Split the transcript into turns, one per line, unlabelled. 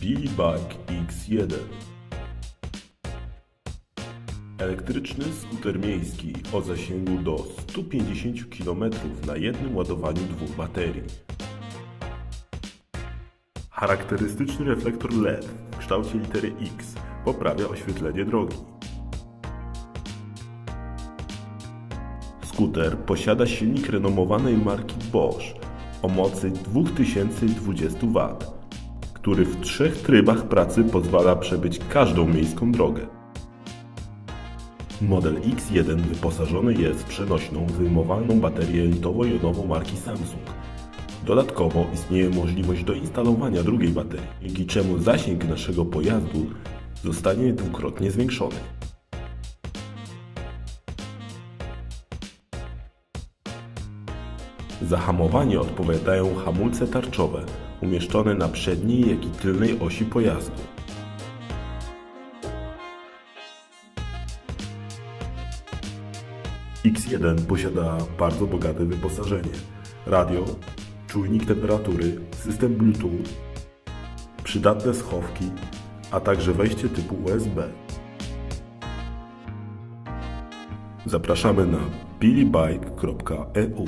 Billy Bike X1 Elektryczny skuter miejski o zasięgu do 150 km na jednym ładowaniu dwóch baterii. Charakterystyczny reflektor LED w kształcie litery X poprawia oświetlenie drogi. Skuter posiada silnik renomowanej marki Bosch o mocy 2020 W, który w trzech trybach pracy pozwala przebyć każdą miejską drogę. Model X1 wyposażony jest w przenośną, wyjmowalną baterię litowo-jonową marki Samsung. Dodatkowo istnieje możliwość doinstalowania drugiej baterii, dzięki czemu zasięg naszego pojazdu zostanie dwukrotnie zwiększony. Za hamowanie odpowiadają hamulce tarczowe umieszczone na przedniej, jak i tylnej osi pojazdu. X1 posiada bardzo bogate wyposażenie. Radio, czujnik temperatury, system Bluetooth, przydatne schowki, a także wejście typu USB. Zapraszamy na billybike.eu